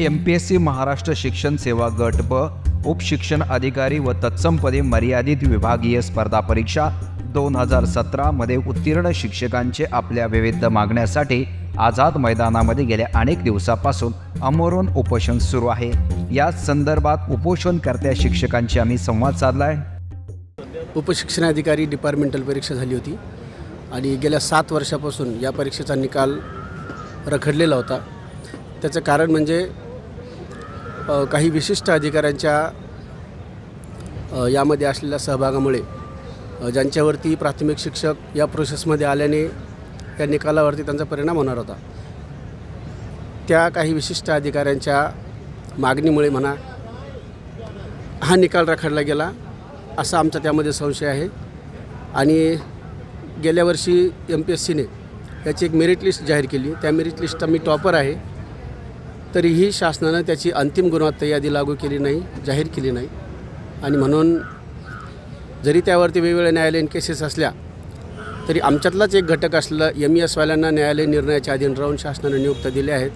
M P S C Maharashtra शिक्षण सेवा गट ब उपशिक्षण अधिकारी व तत्समपदे मर्यादित विभागीय स्पर्धा परीक्षा दोन हजार सतरामध्ये उत्तीर्ण शिक्षकांचे आपल्या विविध मागण्यासाठी आझाद मैदानामध्ये गेल्या अनेक दिवसापासून अमोरून उपोषण सुरू आहे. या संदर्भात उपोषणकर्त्या शिक्षकांशी आम्ही संवाद साधला आहे उपशिक्षणाधिकारी डिपार्टमेंटल परीक्षा झाली होती आणि गेल्या सात वर्षापासून या परीक्षेचा निकाल रखडलेला होता. त्याचं कारण म्हणजे काही विशिष्ट अधिकाऱ्यांच्या यामध्ये असलेल्या सहभागामुळे ज्यांच्यावरती प्राथमिक शिक्षक या प्रोसेसमध्ये आल्याने या निकालावरती त्यांचा परिणाम होणार होता. त्या काही विशिष्ट अधिकाऱ्यांच्या मागणीमुळे म्हणा हा निकाल राखडला गेला असा आमचा त्यामध्ये संशय आहे. आणि गेल्या वर्षी एम पी एस सीने याची एक मेरिट लिस्ट जाहीर केली. त्या मेरिट लिस्ट आम्ही टॉपर आहे. तरीही शासनानं त्याची अंतिम गुणवत्ता यादी लागू केली नाही जाहीर केली नाही. आणि म्हणून जरी त्यावरती वेगवेगळ्या न्यायालयीन केसेस असल्या तरी आमच्यातलाच एक घटक असलेलं एम ई एसवाल्यांना न्यायालयीन निर्णयाच्या अधीन राहून शासनानं नियुक्त्या दिल्या आहेत.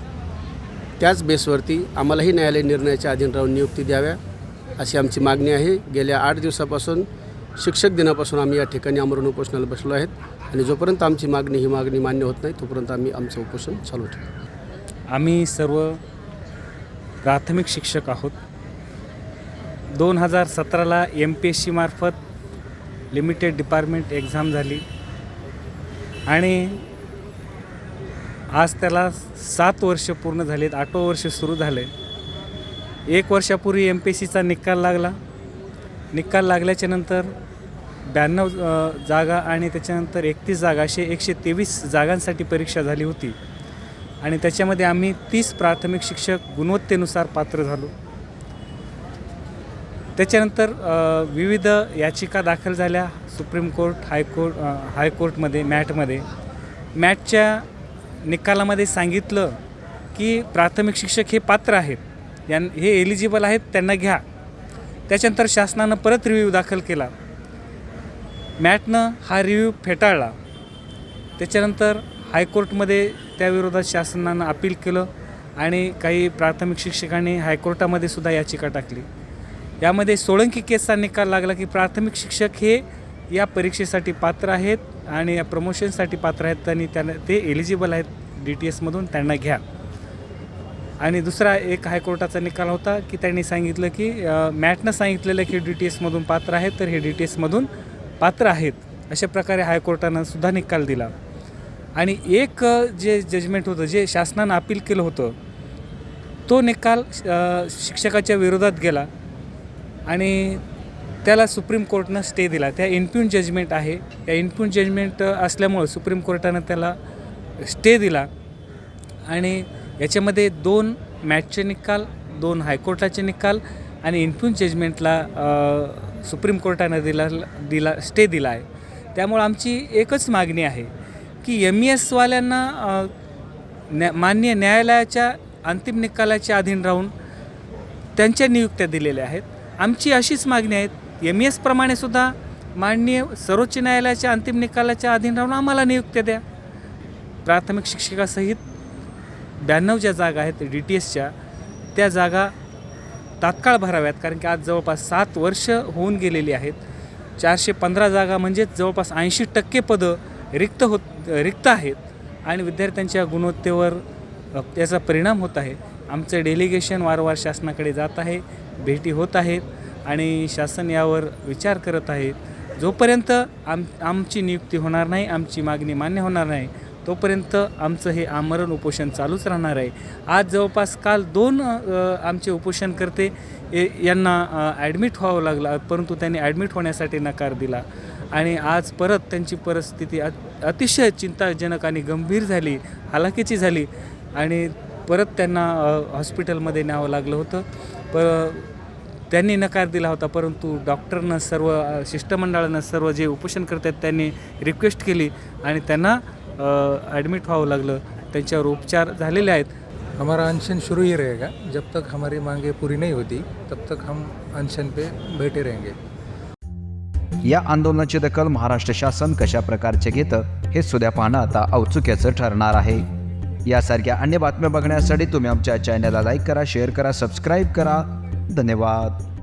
त्याच बेसवरती आम्हालाही न्यायालयीन निर्णयाच्या अधीन राहून नियुक्ती द्याव्या अशी आमची मागणी आहे. गेल्या आठ दिवसापासून शिक्षक दिनापासून आम्ही या ठिकाणी आमरण उपोषणाला बसलो आहेत आणि जोपर्यंत आमची मागणी ही मागणी मान्य होत नाही तोपर्यंत आम्ही आमचं उपोषण चालू ठेवू. आम्ही सर्व प्राथमिक शिक्षक आहोत. दोन हजार सतराला एम पी एस सीमार्फत लिमिटेड डिपार्टमेंट एक्झाम झाली. आणि आज त्याला सात वर्ष पूर्ण झालीत आठवं वर्ष सुरू झालं आहे एक वर्षापूर्वी एम पी एस सीचा निकाल लागला. निकाल लागल्याच्या नंतर ब्याण्णव जागा आणि त्याच्यानंतर एकतीस जागा असे एकशे तेवीस जागांसाठी परीक्षा झाली होती. आणि त्याच्यामध्ये आम्ही तीस प्राथमिक शिक्षक गुणवत्तेनुसार पात्र झालो. त्याच्यानंतर विविध याचिका दाखल झाल्या सुप्रीम कोर्ट हायकोर्ट हायकोर्टमध्ये मॅटमध्ये. मॅटच्या निकालामध्ये सांगितलं की प्राथमिक शिक्षक हे पात्र आहेत. यां हे एलिजिबल आहेत त्यांना घ्या. त्याच्यानंतर शासनानं परत रिव्ह्यू दाखल केला. मॅटनं हा रिव्ह्यू फेटाळला. त्याच्यानंतर हायकोर्टमध्ये त्याविरोधात शासनानं अपील केलं आणि काही प्राथमिक शिक्षकांनी हायकोर्टामध्ये सुद्धा याचिका टाकली. यामध्ये सोळंकी केसचा निकाल लागला की प्राथमिक शिक्षक हे या परीक्षेसाठी पात्र आहेत आणि या प्रमोशनसाठी पात्र आहेत आणि त्यांना ते एलिजिबल आहेत डी टी एसमधून त्यांना घ्या. आणि दुसरा एक हायकोर्टाचा निकाल होता की त्यांनी सांगितलं की मॅटनं सांगितलेलं की डी टी एसमधून पात्र आहेत तर हे डी टी एसमधून पात्र आहेत. अशा प्रकारे हायकोर्टानं सुद्धा निकाल दिला. आणि एक जे जजमेंट होतं जे शासनानं अपील केलं होतं तो निकाल शिक्षकाच्या विरोधात गेला आणि त्याला सुप्रीम कोर्टनं स्टे दिला. त्या इन्प्युन जजमेंट आहे. त्या इन्प्युन जजमेंट असल्यामुळं सुप्रीम कोर्टानं त्याला स्टे दिला आणि याच्यामध्ये दोन मॅचचे निकाल दोन हायकोर्टाचे निकाल आणि इन्फ्युन जजमेंटला सुप्रीम कोर्टानं दिला दिला स्टे दिला आहे. त्यामुळं आमची एकच मागणी आहे की एम ई एसवाल्यांना न्या मान्य न्यायालयाच्या अंतिम निकालाच्या अधीन राहून त्यांच्या नियुक्त्या दिलेल्या आहेत. आमची अशीच मागणी आहेत एम ई एसप्रमाणे सुद्धा माननीय सर्वोच्च न्यायालयाच्या अंतिम निकालाच्या अधीन राहून आम्हाला नियुक्त्या द्या. प्राथमिक शिक्षकासहित ब्याण्णव ज्या जागा आहेत डी टी एसच्या त्या जागा तात्काळ भराव्यात कारण की आज जवळपास सात वर्ष होऊन गेलेली आहेत. चारशे पंधरा जागा म्हणजेच जवळपास ऐंशी टक्के पदं रिक्त होत रिक्त आहेत आणि विद्यार्थ्यांच्या गुणवत्तेवर त्याचा परिणाम होत आहे. आमचं डेलिगेशन वारंवार शासनाकडे जात आहे भेटी होत आहेत आणि शासन यावर विचार करत आहे जोपर्यंत आम आमची नियुक्ती होणार नाही आमची मागणी मान्य होणार नाही तोपर्यंत आमचं हे आमरण उपोषण चालूच राहणार आहे. आज जवळपास काल दोन आमचे उपोषणकर्ते ए- यांना ॲडमिट व्हावं लागलं परंतु त्यांनी ॲडमिट होण्यासाठी नकार दिला. आणि आज परत त्यांची परिस्थिती अत अतिशय चिंताजनक आणि गंभीर झाली हालाकीची झाली. आणि परत त्यांना हॉस्पिटलमध्ये न्यावं लागलं होतं. प त्यांनी नकार दिला होता परंतु डॉक्टरनं सर्व शिष्टमंडळानं सर्व जे उपोषण करतात त्यांनी रिक्वेस्ट केली आणि त्यांना ॲडमिट व्हावं लागलं. त्यांच्यावर उपचार झालेले आहेत. हमारा अनशन शुरू ही रहेगा. जब तक हमारी मांगे पूरी नहीं होती तब तक हम अनशन पे बैठे रहेंगे। या आंदोलनाची दखल महाराष्ट्र शासन कशा प्रकारचे घेतं हे सुद्या पाहणं आता औत्सुक्याचं ठरणार आहे. यासारख्या अन्य बातम्या बघण्यासाठी तुम्ही आमच्या चॅनलला लाईक करा शेअर करा सबस्क्राईब करा. धन्यवाद.